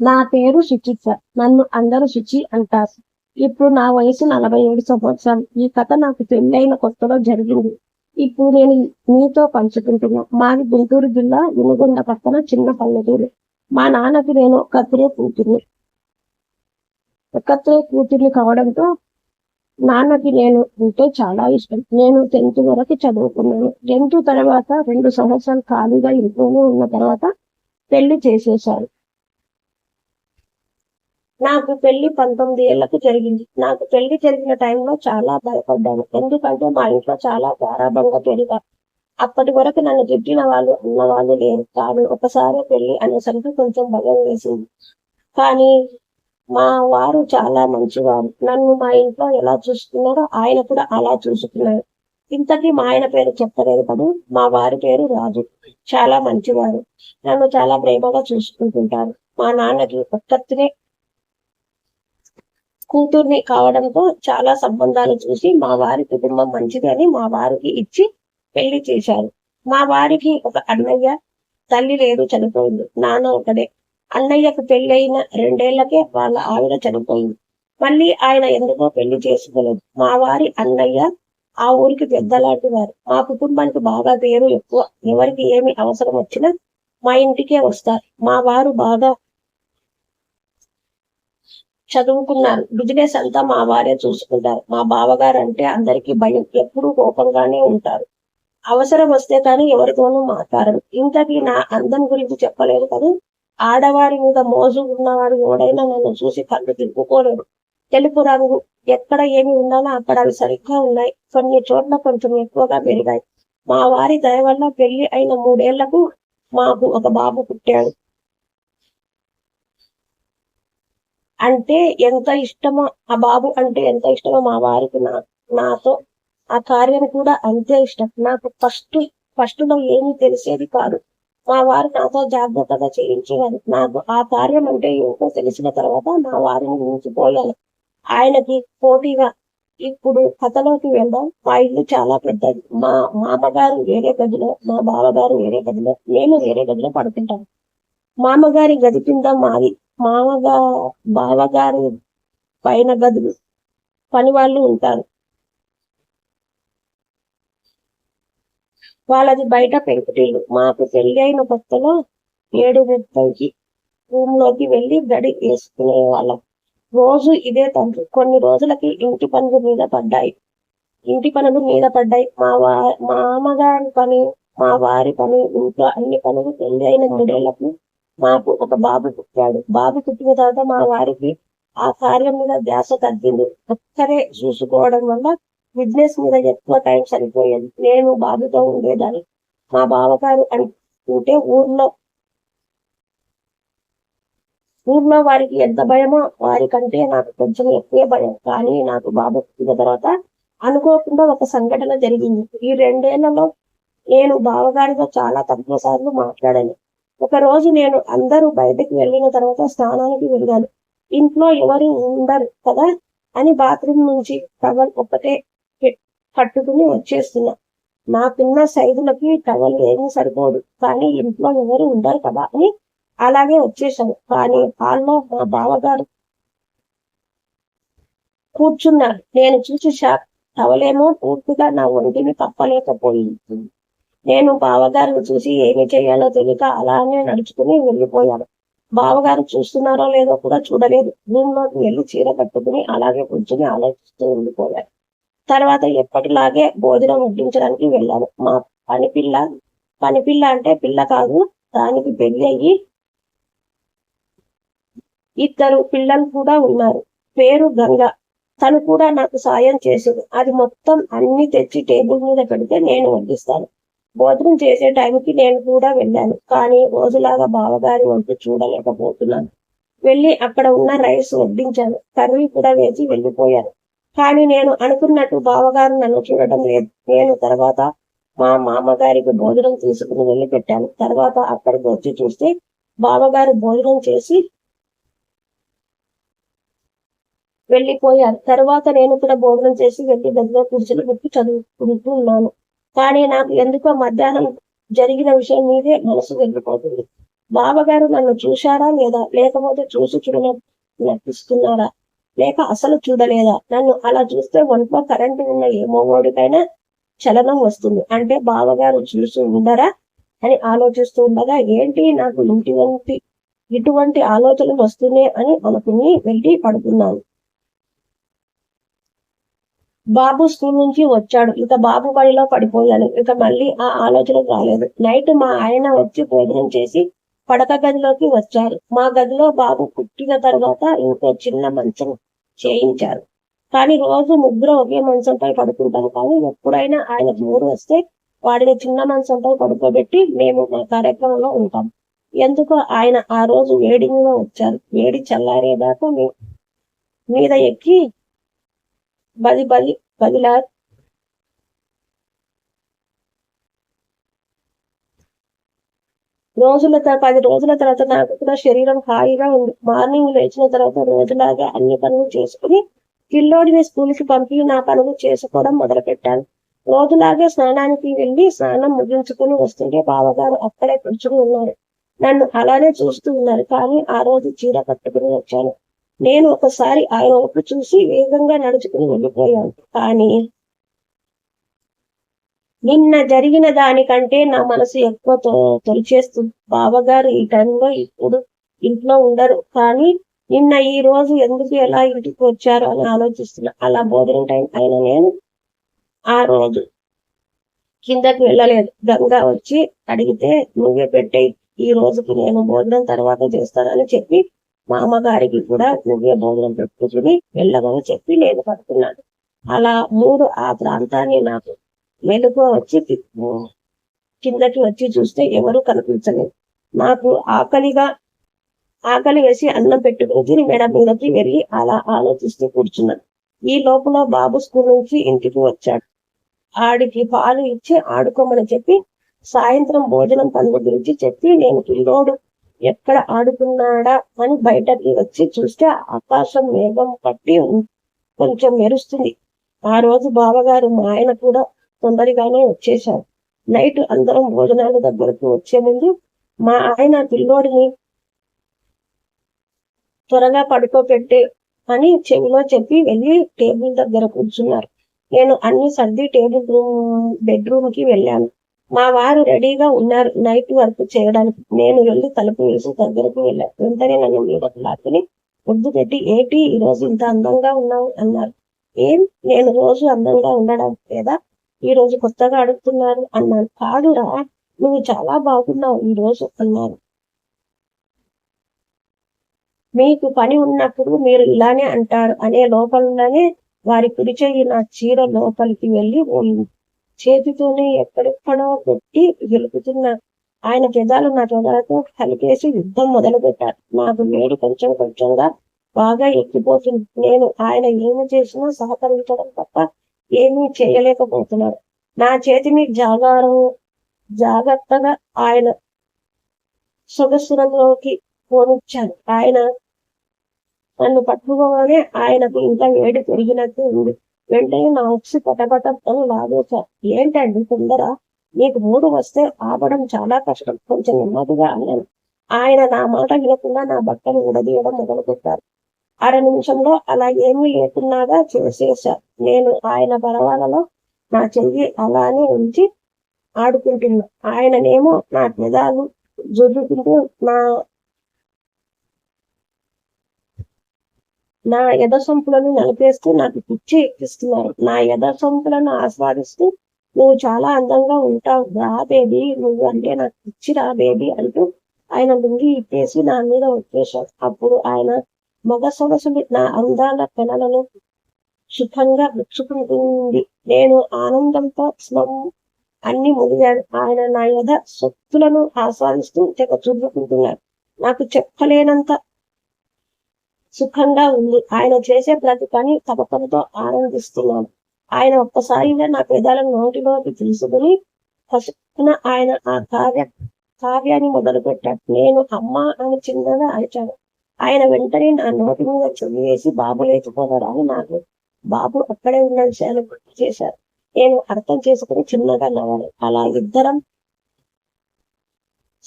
నా పేరు సుచిత్ర నన్ను అందరూ శుచి అంటారు. ఇప్పుడు నా వయసు నలభై ఏడు సంవత్సరాలు ఈ కథ నాకు పెళ్ళైన కొత్తలో జరిగింది. ఇప్పుడు నేను మీతో పంచుకుంటున్నా. మాది గుంటూరు జిల్లా వినుగొండ పక్కన చిన్న పల్లెటూరు. మా నాన్నకి నేను ఒక్కత్రే కూతుర్ని. ఒక్కత్రే కూతుర్ని కావడంతో నాన్నకి నేను అంటే చాలా ఇష్టం. నేను టెన్త్ వరకు చదువుకున్నాను. టెన్త్ తర్వాత రెండు సంవత్సరాలు ఖాళీగా ఇంట్లోనే ఉన్న తర్వాత పెళ్ళి చేసేశారు. నాకు పెళ్ళి పంతొమ్మిది ఏళ్ళకు జరిగింది. నాకు పెళ్ళి జరిగిన టైంలో చాలా భయపడ్డాను. ఎందుకంటే మా ఇంట్లో చాలా గారాభంగా పెరిగా అప్పటి వరకు నన్ను తిట్టిన వాళ్ళు అన్న వాళ్ళు లేరు. కానీ ఒకసారి పెళ్ళి అనేసరికి కొంచెం భయం వేసింది. కానీ మా వారు చాలా మంచివారు. నన్ను మా ఇంట్లో ఎలా చూసుకున్నారో ఆయన కూడా అలా చూసుకున్నారు. ఇంతకీ మా ఆయన పేరు చెప్పలేదు కదా? మా వారి పేరు రాజు. చాలా మంచివారు. నన్ను చాలా ప్రేమగా చూసుకుంటుంటారు. మా నాన్నకి ఒక్కత్రే కూతుర్ని కావడంతో చాలా సంబంధాలు చూసి మా వారి కుటుంబం మంచిదని మా వారికి ఇచ్చి పెళ్ళి చేశారు. మా వారికి ఒక అన్నయ్య తల్లి లేదు చనిపోయింది. నాన్న ఒకడే అన్నయ్యకు పెళ్ళైన రెండేళ్ళకే వాళ్ళ ఆవిడ చనిపోయింది. మళ్ళీ ఆయన ఎందుకో పెళ్ళి చేసుకోలేదు. మా వారి అన్నయ్య ఆ ఊరికి పెద్దలాంటి వారు. మా కుటుంబానికి బాగా పేరు ఎక్కువ. ఎవరికి ఏమి అవసరం వచ్చినా మా ఇంటికే వస్తారు. మా వారు బాగా చదువుకున్నారు బిజినెస్ అంతా మా వారే చూసుకుంటారు. మా బావగారు అంటే అందరికీ భయం ఎప్పుడూ కోపంగానే ఉంటారు. అవసరం వస్తే కానీ ఎవరితోనూ మాట్లాడరు. ఇంతకీ నా అందం గురించి చెప్పలేదు కదా. ఆడవారి మీద మోజు ఉన్నవాడు ఎవడైనా నన్ను చూసి కళ్ళు తిప్పుకోలేడు. తెలుపు రంగు ఎక్కడ ఏమి ఉండాలో అక్కడ అవి సరిగ్గా ఉన్నాయి. కొన్ని చోట్ల కొంచెం ఎక్కువగా పెరిగాయి. మా వారి దయ వల్ల పెళ్ళి అయిన మూడేళ్ళకు మాకు ఒక బాబు పుట్టాడు. అంటే ఎంత ఇష్టమో ఆ బాబు అంటే ఎంత ఇష్టమో మా వారికి నా నాతో? ఆ కార్యం కూడా అంతే ఇష్టం. నాకు ఫస్ట్ ఫస్ట్లో ఏమీ తెలిసేది కాదు. మా వారు నాతో జాగ్రత్తగా చేయించేవారు. నాకు ఆ కార్యం అంటే ఏంటో తెలిసిన తర్వాత మా వారిని మించిపోయాను ఆయనకి పోటీగా ఇప్పుడు కథలోకి వెళ్దాం. మా ఇల్లు చాలా పెద్దది. మా మామగారు వేరే గదిలో మా బావగారు వేరే గదిలో మేము వేరే గదిలో పడుకుంటాం. మామగారి గది కింద మాది. మామగా బావగారు పైన గదులు పని వాళ్ళు ఉంటారు. వాళ్ళది బయట పెంకుటిల్లు. మాకు పెళ్ళి అయిన కొత్తలో ఏడు ముప్పైకి రూమ్లోకి వెళ్ళి గడి వేసుకునే వాళ్ళం రోజు ఇదే తండ్రి. కొన్ని రోజులకి ఇంటి పనులు మీద పడ్డాయి. ఇంటి పనులు మీద పడ్డాయి. మా వా మా అమ్మగారి పని మా వారి పని ఇంట్లో అన్ని పనులు పెళ్ళి అయిన మూడేళ్ళకు మాకు ఒక బాబు పుట్టాడు. బాబు పుట్టిన తర్వాత మా వారికి ఆ కార్యం మీద ధ్యాస తగ్గింది. ఒక్కరే చూసుకోవడం వల్ల బిజినెస్ మీద ఎక్కువ టైం సరిపోయేది. నేను బాబుతో ఉండేదాన్ని. మా బావగారు అనుకుంటే ఊర్లో ఊర్లో వారికి ఎంత భయమో వారికంటే నాకు కొంచెం ఎక్కువ భయం. కానీ నాకు బాబు పుట్టిన తర్వాత అనుకోకుండా ఒక సంఘటన జరిగింది. ఈ రెండేళ్ళలో నేను బావగారితో చాలా తక్కువ సార్లు మాట్లాడాను. ఒక రోజు నేను అందరూ బయటకు వెళ్ళిన తర్వాత స్నానానికి వెళ్ళాను. ఇంట్లో ఎవరు ఉండరు కదా అని బాత్రూమ్ నుంచి టవల్ ఒక్కటే కట్టుకుని వచ్చేస్తున్నా. నాకున్న సైజులకి టవల్ ఏమీ సరిపోదు. కానీ ఇంట్లో ఎవరు ఉండరు కదా అని అలాగే వచ్చేసాను కానీ హాల్లో మా బావగారు కూర్చున్నారు. నేను చూసి షాక్ టవలేమో పూర్తిగా నా ఒంటిని కప్పలేకపోయింది నేను బావగారిని చూసి ఏమి చేయాలో తెలియక అలానే నడుచుకుని వెళ్ళిపోయాను. బావగారు చూస్తున్నారో లేదో కూడా చూడలేదు. రూమ్లోకి వెళ్ళి చీర కట్టుకుని అలాగే కూర్చుని ఆలోచిస్తూ ఉండిపోయాను తర్వాత ఎప్పటిలాగే భోజనం వడ్డించడానికి వెళ్ళాను. మా పని పిల్ల అంటే పిల్ల కాదు దానికి పెళ్ళి అయ్యి ఇద్దరు పిల్లలు కూడా ఉన్నారు. పేరు గంగ. తను కూడా నాకు సాయం చేసింది. అది మొత్తం అన్ని తెచ్చి టేబుల్ మీద పెడితే నేను వడ్డిస్తాను. భోజనం చేసే టైంకి నేను కూడా వెళ్ళాను. కానీ రోజులాగా బావగారి వంట చూడలేకపోతున్నాను. వెళ్ళి అక్కడ ఉన్న రైస్ వడ్డించాను. కర్రీ కూడా వేసి వెళ్ళిపోయాను. కానీ నేను అనుకున్నట్టు బావగారు నన్ను చూడటం లేదు. నేను తర్వాత మా మామగారికి భోజనం తీసుకుని వెళ్ళి పెట్టాను తర్వాత అక్కడికి వచ్చి చూస్తే బావగారు భోజనం చేసి వెళ్ళిపోయారు. తర్వాత నేను కూడా భోజనం చేసి వెళ్ళి దగ్గర కూర్చుని పెట్టి చదువుకుంటూ ఉన్నాను కానీ నాకు ఎందుకో మధ్యాహ్నం జరిగిన విషయం మీదే మనసు వెళ్ళిపోతుంది బావగారు నన్ను చూశారా లేదా? లేకపోతే చూసి చూడ నటిస్తున్నారా లేక అసలు చూడలేదా? నన్ను అలా చూస్తే ఒంట్లో కరెంటు ఉన్న ఏమో మగోడికైనా చలనం వస్తుంది. అంటే బావగారు చూసి ఉండరా అని ఆలోచిస్తూ ఉండగా ఏంటి నాకు ఇంటి ఇటువంటి ఆలోచనలు వస్తున్నాయి అని అనుకుని వెళ్ళి పడుకున్నాను. బాబు స్కూల్ నుంచి వచ్చాడు. ఇక బాబు బడిలో పడిపోయాను ఇక మళ్ళీ ఆ ఆలోచన రాలేదు. నైట్ మా ఆయన వచ్చి భోజనం చేసి పడక గదిలోకి వచ్చారు. మా గదిలో బాబు పుట్టిన తర్వాత ఇంకో చిన్న మంచం చేయించారు. కానీ రోజు ముగ్గురు ఒకే మంచంపై పడుకుంటాం కానీ ఎప్పుడైనా ఆయన మూడు వస్తే వాడిని చిన్న మంచంపై పడుకోబెట్టి మేము మా కార్యక్రమంలో ఉంటాం. ఎందుకో ఆయన ఆ రోజు వేడిలో వచ్చారు. వేడి చల్లారేదాకా మీద ఎక్కి బది బది బలిలా రోజుల పది రోజుల తర్వాత నాకు కూడా శరీరం హాయిగా ఉంది. మార్నింగ్ లేచిన తర్వాత రోజులాగా అన్ని పనులు చేసుకుని పిల్లోడిని స్కూల్కి పంపి నా పనులు చేసుకోవడం మొదలు పెట్టాను రోజులాగే స్నానానికి వెళ్ళి స్నానం ముగించుకుని వస్తుంటే బావగారు అక్కడే కూర్చుని ఉన్నారు. నన్ను అలానే చూస్తూ ఉన్నారు. కానీ ఆ రోజు చీర కట్టుకుని వచ్చాను. నేను ఒకసారి ఆయన వైపు చూసి వేగంగా నడుచుకుని వెళ్ళిపోయాను. కానీ నిన్న జరిగిన దానికంటే నా మనసు ఎక్కువ తొలిచేస్తుంది. బావగారు ఈ టైంలో ఇప్పుడు ఇంట్లో ఉండరు. కానీ నిన్న ఈ రోజు ఎందుకు ఎలా ఇంటికి వచ్చారు అని ఆలోచిస్తున్నా. అలా భోజనం టైం అయిన నేను ఆ రోజు కిందకి వెళ్ళలేదు. గంగా వచ్చి అడిగితే నువ్వే పెట్టే ఈ రోజుకి నేను భోజనం తర్వాత చేస్తానని చెప్పి మా అమ్మగారికి కూడా నువ్వే భోజనం పెట్టుకుని వెళ్ళమని చెప్పి నేను పడుతున్నాను అలా మూడు ఆ ప్రాంతాన్ని నాకు మెలుగు వచ్చి కిందకి వచ్చి చూస్తే ఎవరు కనిపించలేదు. నాకు ఆకలిగా ఆకలి వేసి అన్నం పెట్టుకుని తిని మీదకి వెళ్ళి అలా ఆలోచిస్తూ కూర్చున్నాను. ఈ లోపల బాబు స్కూల్ నుంచి ఇంటికి వచ్చాడు. ఆడికి పాలు ఇచ్చి ఆడుకోమని చెప్పి సాయంత్రం భోజనం పనుల గురించి చెప్పి నేను పిల్లోడు ఎక్కడ ఆడుకున్నాడా అని బయటకి వచ్చి చూస్తే ఆకాశం మేఘం పట్టి కొంచెం మెరుస్తుంది. ఆ రోజు బావగారు మా ఆయన కూడా తొందరగానే వచ్చేశారు. నైట్ అందరం భోజనాల దగ్గరకు వచ్చే ముందు మా ఆయన పిల్లోడిని త్వరగా పడుకోబెట్టే అని చెవిలో చెప్పి వెళ్ళి టేబుల్ దగ్గర కూర్చున్నారు. నేను అన్ని సర్ది టేబుల్ రూమ్ బెడ్రూమ్కి వెళ్ళాను. మా వారు రెడీగా ఉన్నారు నైట్ వర్క్ చేయడానికి. నేను వెళ్ళి తలుపు వేసి దగ్గరకు వెళ్ళాను వెంటనే నన్ను మీద లాక్కుని ముద్దు పెట్టి ఏంటి ఈ రోజు ఇంత అందంగా ఉన్నావు? అన్నారు. ఏం? నేను రోజు అందంగా ఉండడం లేదా? ఈ రోజు కొత్తగా అడుగుతున్నారు? అన్నాను. కాదురా నువ్వు చాలా బాగున్నావు ఈ రోజు అన్నారు. మీకు పని ఉన్నప్పుడు మీరు ఇలానే అంటారు. అనే లోపలనే వారి కుడి చెయ్యి నా చీర లోపలికి వెళ్ళి చేతితోనే ఎక్కడెక్కడో పెట్టి గెలుపుతున్న ఆయన పెదాలు నా పెదాలతో కలిపేసి యుద్ధం మొదలు పెట్టారు నాకు వేడి కొంచెం కొంచెంగా బాగా ఎక్కిపోతుంది. నేను ఆయన ఏమి చేసినా సహకరించడం తప్ప ఏమీ చేయలేకపోతున్నాడు నా చేతిని జాగారం జాగ్రత్తగా ఆయన సొగసురంలోకి పోనిచ్చాను. ఆయన నన్ను పట్టుకోగానే ఆయనకు ఇంకా వేడి పెరిగినట్టు ఉంది. వెంటనే నా ఉక్సి పటపటం లాగేశా ఏంటండి తొందర? నీకు మూడు వస్తే ఆపడం చాలా కష్టం. కొంచెం నెమ్మదిగా అన్నాను. ఆయన నా మాట వినకుండా నా బట్టలు ఉడదీయడం మొదలు పెట్టారు అర నిమిషంలో అలా ఏమీ లేకున్నాగా చేసేసా నేను ఆయన పరవాలలో నా చెయ్యి అలానే ఉంచి ఆడుకుంటున్నా. ఆయననేమో నా పెదాలు జుర్రుకుంటూ నా నా యథసంపులను నలిపేస్తూ నాకు పిచ్చి ఎక్కిస్తున్నారు. నా యథసంపులను ఆస్వాదిస్తూ నువ్వు చాలా అందంగా ఉంటావు. రా బేబీ నువ్వు అంటే నాకు పిచ్చి రా బేబీ అంటూ ఆయన లుంగి ఇప్పేసి నా మీద వచ్చేశాడు అప్పుడు ఆయన మగ సొగసులు నా అందాల పెనలను సుఖంగా విచ్చుకుంటుంది నేను ఆనందంతో స్వం అన్ని ముదిగాడు ఆయన నా యథ సొత్తులను ఆస్వాదిస్తూ తెగ చూపుకుంటున్నాడు. నాకు చెప్పలేనంత సుఖంగా ఉంది. ఆయన చేసే ప్రతి పని తపకంతో ఆనందిస్తున్నాను. ఆయన ఒక్కసారిగా నా పెదాలను నోటిలోకి తీసుకుని పసుపున ఆయన ఆ కార్య కావ్యాన్ని మొదలు పెట్టాడు నేను అమ్మ అని చిన్నగా అరిచాను. ఆయన వెంటనే నా నోటి మీద చెవి వేసి బాబు లేచిపోతాడని నాకు. బాబు అక్కడే ఉన్న విషయాన్ని గుర్తు చేశారు. నేను అర్థం చేసుకుని చిన్నగా నవ్వాలి అలా ఇద్దరం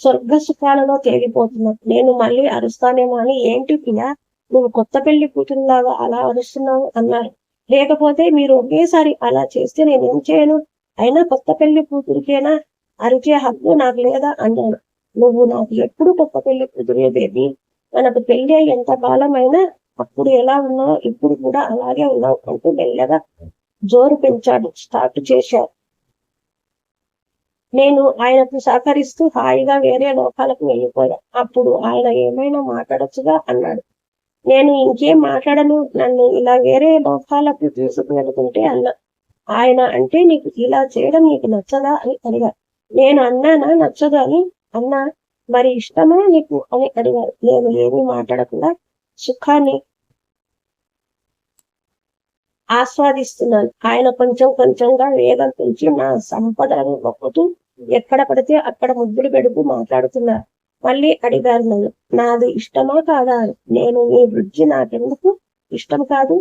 స్వర్గ సుఖాలలో తేలిపోతున్నాను నేను మళ్ళీ అరుస్తానేమో అని ఏంటి పిల్ల నువ్వు కొత్త పెళ్ళి కూతురులాగా అలా అరుస్తున్నావు అన్నారు. లేకపోతే మీరు ఒకేసారి అలా చేస్తే నేను ఏం చేయను? అయినా కొత్త పెళ్ళి కూతురికేనా? అరిచే హక్కు నాకు లేదా? అన్నాడు. నువ్వు నాకు ఎప్పుడు కొత్త పెళ్ళి కూతురే బేబీ? మనకు పెళ్ళి అయ్యి ఎంత కాలమైనా అప్పుడు ఎలా ఉన్నావు? ఇప్పుడు కూడా అలాగే ఉన్నావు అంటూ మెల్లగా జోరు పెంచాడు. స్టార్ట్ చేశారు నేను ఆయనకు సహకరిస్తూ హాయిగా వేరే లోకాలకు వెళ్ళిపోయా. అప్పుడు ఆయన ఏమైనా మాట్లాడచ్చుగా? అన్నాడు. నేను ఇంకేం మాట్లాడను. నన్ను ఇలా వేరే లోకాలకు తీసుకువెళ్తుంటే అన్న ఆయన అంటే నీకు ఇలా చేయడం నీకు నచ్చదా అని అడిగారు నేను అన్నానా? నచ్చదు అని అన్నా. మరి ఇష్టమా నీకు అని అడిగారు నేను ఏమీ మాట్లాడకుండా సుఖాన్ని ఆస్వాదిస్తున్నాను. ఆయన కొంచెం కొంచెంగా వేగం పెంచి నా సంపదను మొక్కుతూ ఎక్కడ పడితే అక్కడ ముద్దులు పెడుతూ మాట్లాడుతున్నారు. మళ్ళీ అడిగారు నన్ను. నాది ఇష్టమా కాదా? నేను ఈ వృద్ధి నాకెందుకు ఇష్టం కాదు?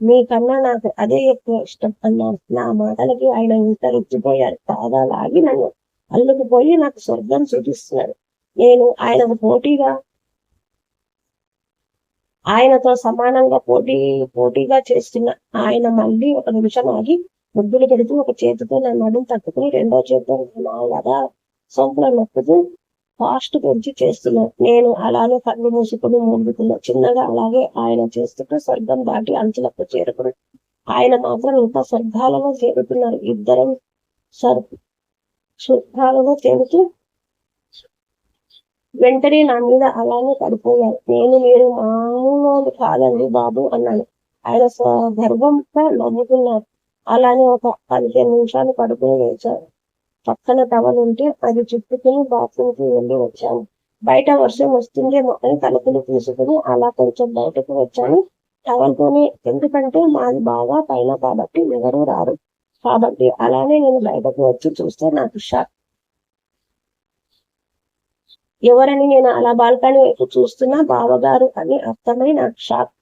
మీకన్నా నాకు అదే ఎక్కువ ఇష్టం అన్నారు నా మాటలకి ఆయన ఇంత రుచిపోయారు. తాగా లాగి నన్ను అల్లుకుపోయి నాకు స్వర్గం చూపిస్తున్నాడు. నేను ఆయనకు పోటీగా ఆయనతో సమానంగా పోటీ పోటీగా చేస్తున్న ఆయన మళ్ళీ ఒక నిమిషం ఆగి ముద్దులు పెడుతూ ఒక చేతితో నా నడుము తట్టుకుని రెండో చేతితో నాలాగా సొంపులో నొక్కుతూ ఫాస్ట్ పెంచి చేస్తున్నాను నేను అలానే కళ్ళు మూసుకుని మూడుకున్నా చిన్నగా అలాగే ఆయన చేస్తుంటే స్వర్గం దాటి అంచులకు చేరుకుని ఆయన మాత్రం ఇంకా స్వర్గాలలో చేరుతున్నారు. ఇద్దరం సర్ స్వర్గాలలో చేరుతూ వెంటనే నా మీద అలానే పడిపోయారు. నేను మీరు మామూలు కాదండి బాబు అన్నాను. ఆయన గర్వంగా నవ్వుతున్నారు అలానే ఒక పదిహేను నిమిషాలు పడుకుని లేచారు. పక్కన టవల్ ఉంటే అది చుట్టుకుని బాత్రూమ్కి వెళ్ళి వచ్చాను. బయట వర్షం వస్తుందేమో అని తలుపులు తీసుకుని అలా కొంచెం బయటకు వచ్చాను. టవల్తోని ఎందుకంటే మాది బాగా పైన కాబట్టి ఎవరు రారు. కాబట్టి అలానే నేను బయటకు వచ్చి చూస్తే నాకు షాక్. ఎవరని నేను అలా బాల్కనీ వైపు చూస్తున్నా బావగారు అని అర్థమై నాకు షాక్.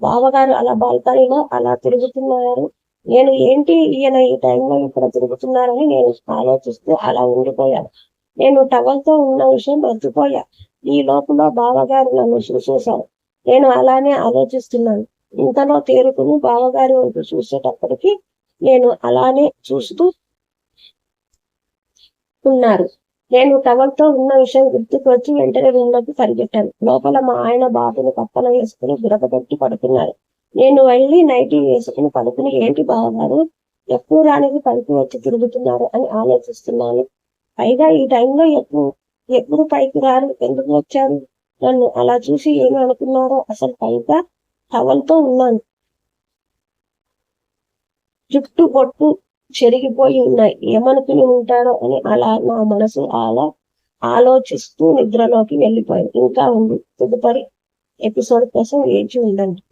బావగారు అలా బాల్కనీలో అలా తిరుగుతున్నారు. నేను ఏంటి ఈయన ఈ టైంలో ఇక్కడ తిరుగుతున్నారని నేను ఆలోచిస్తూ అలా ఉండిపోయాను. నేను టవల్తో ఉన్న విషయం మర్చిపోయా. ఈ లోపల బావగారు నన్ను చూసేశారు. నేను అలానే ఆలోచిస్తున్నాను. ఇంతలో తేరుకుని బావగారి వైపు చూసేటప్పటికి నేను అలానే చూస్తూ ఉన్నారు. నేను టవల్తో ఉన్న విషయం గుర్తుకు వచ్చి వెంటనే రూమ్లోకి పరిగెట్టాను. లోపల మా ఆయన బాబుని పక్కన వేసుకుని గురకబెట్టి పడుతున్నారు నేను వెళ్ళి నైటీ వేసుకుని పడుకుని ఏంటి బావగారు? ఎక్కువ రానికి పైకి వచ్చి తిరుగుతున్నారు అని ఆలోచిస్తున్నాను. పైగా ఈ టైంలో ఎప్పుడు ఎప్పుడు పైకి రారు? ఎందుకు వచ్చారు? నన్ను అలా చూసి ఏమి అనుకున్నారో అసలు పైగా టవల్తో ఉన్నాను. జుట్టు పొట్టు చెరిగిపోయి ఉన్నాయి. ఏమనుకుని ఉంటాడో అని అలా నా మనసు అలా ఆలోచిస్తూ నిద్రలోకి వెళ్ళిపోయింది. ఇంకా ఉంది. తదుపరి ఎపిసోడ్ కోసం వేచి ఉండండి.